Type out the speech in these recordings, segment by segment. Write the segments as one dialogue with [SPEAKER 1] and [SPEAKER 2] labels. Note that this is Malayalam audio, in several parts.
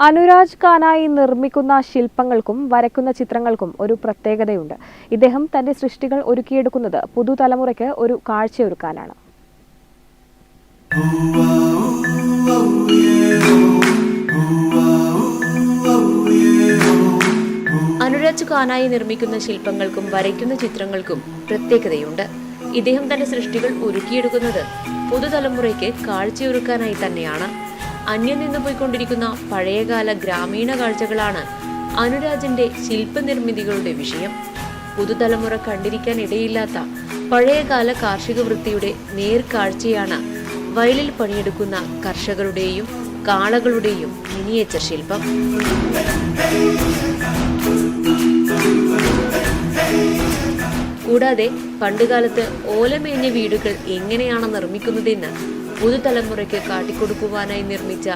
[SPEAKER 1] അനുരാജ് കാനായി നിർമ്മിക്കുന്ന ശില്പങ്ങൾക്കും വരയ്ക്കുന്ന ചിത്രങ്ങൾക്കും ഒരു പ്രത്യേകതയുണ്ട്. ഇദ്ദേഹം തന്റെ സൃഷ്ടികൾ ഒരുക്കിയെടുക്കുന്നത് പുതുതലമുറയ്ക്ക് ഒരു കാഴ്ചയൊരുക്കാനാണ്.
[SPEAKER 2] അനുരാജ് കാനായി നിർമ്മിക്കുന്ന ശില്പങ്ങൾക്കും വരയ്ക്കുന്ന ചിത്രങ്ങൾക്കും പ്രത്യേകതയുണ്ട്. ഇദ്ദേഹം തന്റെ സൃഷ്ടികൾ ഒരുക്കിയെടുക്കുന്നത് പുതുതലമുറയ്ക്ക് കാഴ്ചയൊരുക്കാനായി തന്നെയാണ്. അന്യം നിന്ന് പോയിക്കൊണ്ടിരിക്കുന്ന പഴയകാല ഗ്രാമീണ കാഴ്ചകളാണ് അനുരാജിന്റെ ശില്പനിർമ്മിതികളുടെ വിഷയം. പുതുതലമുറ കണ്ടിരിക്കാൻ ഇടയില്ലാത്ത പഴയകാല കാർഷിക വൃത്തിയുടെ നേർക്കാഴ്ചയാണ് വയലിൽ പണിയെടുക്കുന്ന കർഷകരുടെയും കാളകളുടെയും മിനിയേച്ചർ ശില്പം. കൂടാതെ പണ്ടുകാലത്ത് ഓലമേഞ്ഞ വീടുകൾ എങ്ങനെയാണ് നിർമ്മിക്കുന്നതെന്ന് പുതുതലമുറയ്ക്ക് കാട്ടിക്കൊടുക്കുവാനായി നിർമ്മിച്ച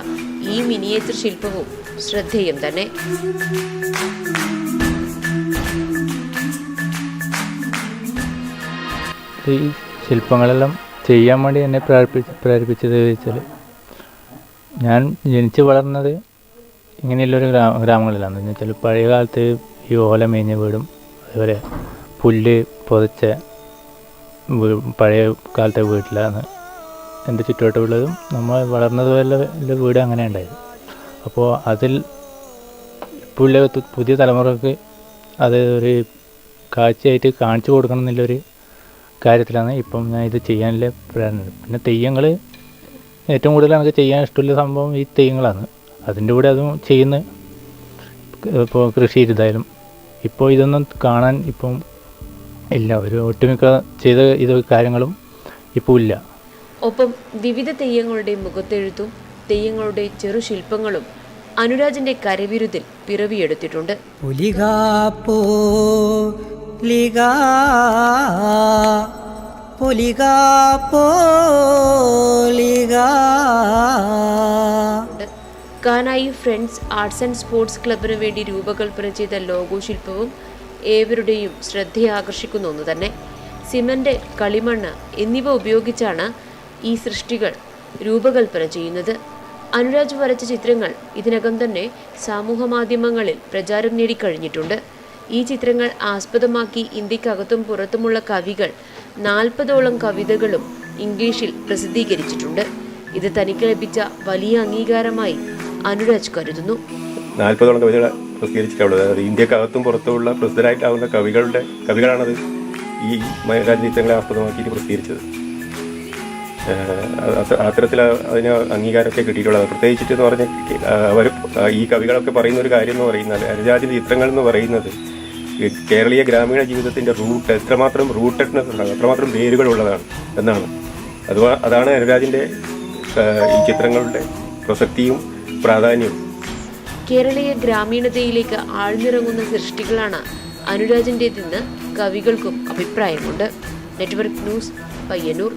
[SPEAKER 2] ഈ മിനിയേച്ചർ ശില്പവും ശ്രദ്ധേയം തന്നെ.
[SPEAKER 3] ഈ ശില്പങ്ങളെല്ലാം ചെയ്യാൻ വേണ്ടി എന്നെ പ്രേരിപ്പിച്ച് പ്രേരിപ്പിച്ചത് വെച്ചാൽ ഞാൻ ജനിച്ച് വളർന്നത് ഇങ്ങനെയുള്ളൊരു ഗ്രാമ ഗ്രാമങ്ങളിലാണ്. എന്ന് വെച്ചാൽ പഴയ കാലത്ത് ഈ ഓല മേഞ്ഞ വീടും അതുപോലെ പുല്ല് പുതച്ച പഴയ കാലത്തെ വീട്ടിലാണ് എന്റെ ചുറ്റുവട്ടമുള്ളതും നമ്മൾ വളർന്നതുപോലെ വീട് അങ്ങനെ ഉണ്ടായത്. അപ്പോൾ അതിൽ ഇപ്പോഴുള്ള പുതിയ തലമുറയ്ക്ക് അത് ഒരു കാഴ്ചയായിട്ട് കാണിച്ചു കൊടുക്കണം എന്നുള്ളൊരു കാര്യത്തിലാണ് ഇപ്പം ഞാൻ ഇത് ചെയ്യാനുള്ള പ്രേരണ. പിന്നെ തെയ്യങ്ങൾ ഏറ്റവും കൂടുതൽ നമുക്ക് ചെയ്യാൻ ഇഷ്ടമുള്ള സംഭവം ഈ തെയ്യങ്ങളാണ്. അതിന്റെ കൂടെ അതും ചെയ്യുന്ന ഇപ്പോൾ കൃഷി ചെയ്തായാലും ഇപ്പോൾ ഇതൊന്നും കാണാൻ ഇപ്പം ഇല്ല. ഒരു ഒട്ടുമിക്ക ചെയ്ത ഇത് കാര്യങ്ങളും ഇപ്പോൾ ഇല്ല.
[SPEAKER 2] ഒപ്പം വിവിധ തെയ്യങ്ങളുടെ മുഖത്തെഴുത്തും തെയ്യങ്ങളുടെ ചെറു ശില്പങ്ങളും അനുരാജിന്റെ കരവിരുതിൽ പിറവിയെടുത്തിട്ടുണ്ട്. Kanayi friends arts and sports ക്ലബിന് വേണ്ടി രൂപകൽപ്പന ചെയ്ത ലോഗോ ശില്പവും ഏവരുടെയും ശ്രദ്ധയാകർഷിക്കുന്ന ഒന്ന് തന്നെ. സിമന്റ് കളിമണ്ണ് എന്നിവ ഉപയോഗിച്ചാണ് ഈ സൃഷ്ടികൾ രൂപകൽപ്പന ചെയ്യുന്നത്. അനുരാജ് വരച്ച ചിത്രങ്ങൾ ഇതിനകം തന്നെ സമൂഹ മാധ്യമങ്ങളിൽ പ്രചാരം നേടിക്കഴിഞ്ഞിട്ടുണ്ട്. ഈ ചിത്രങ്ങൾ ആസ്പദമാക്കി ഇന്ത്യക്കകത്തും പുറത്തുമുള്ള കവികൾ നാൽപ്പതോളം കവിതകളും ഇംഗ്ലീഷിൽ പ്രസിദ്ധീകരിച്ചിട്ടുണ്ട്. ഇത് തനിക്ക് ലഭിച്ച വലിയ അംഗീകാരമായി അനുരാജ് കരുതുന്നു.
[SPEAKER 4] നാൽപ്പതോളം കവിതകൾ പ്രസിദ്ധീകരിച്ചിട്ടുള്ളത്. ഇന്ത്യക്കകത്തും പുറത്തുമുള്ള പ്രസിദ്ധരായിട്ടാവുന്ന കവികളുടെ കവികളാണത് ഈ രാജ്യചിത്രങ്ങളെ ആസ്പദമാക്കിയിട്ട് പ്രസിദ്ധീകരിച്ചത്. അത്തരത്തിൽ അതിന് അംഗീകാരമൊക്കെ കിട്ടിയിട്ടുള്ളത്. പ്രത്യേകിച്ചിട്ട് എന്ന് പറഞ്ഞാൽ അവർ ഈ കവികളൊക്കെ പറയുന്ന ഒരു കാര്യം എന്ന് പറയുന്നത് അനുരാജിന്റെ ചിത്രങ്ങൾ എന്ന് പറയുന്നത് കേരളീയ ഗ്രാമീണ ജീവിതത്തിന്റെ റൂട്ട് എത്രമാത്രം റൂട്ടഡ്നെസ് ഉണ്ടാകും എത്രമാത്രം വേരുകളുള്ളതാണ് എന്നാണ്. അത് അതാണ് അനുരാജിന്റെ ഏഹ് ഈ ചിത്രങ്ങളുടെ പ്രസക്തിയും പ്രാധാന്യവും.
[SPEAKER 2] കേരളീയ ഗ്രാമീണതയിലേക്ക് ആഴ്ന്നിറങ്ങുന്ന സൃഷ്ടികളാണ് അനുരാജിന്റെതെന്ന് കവികൾക്കും അഭിപ്രായമുണ്ട്. Network news Payyanur.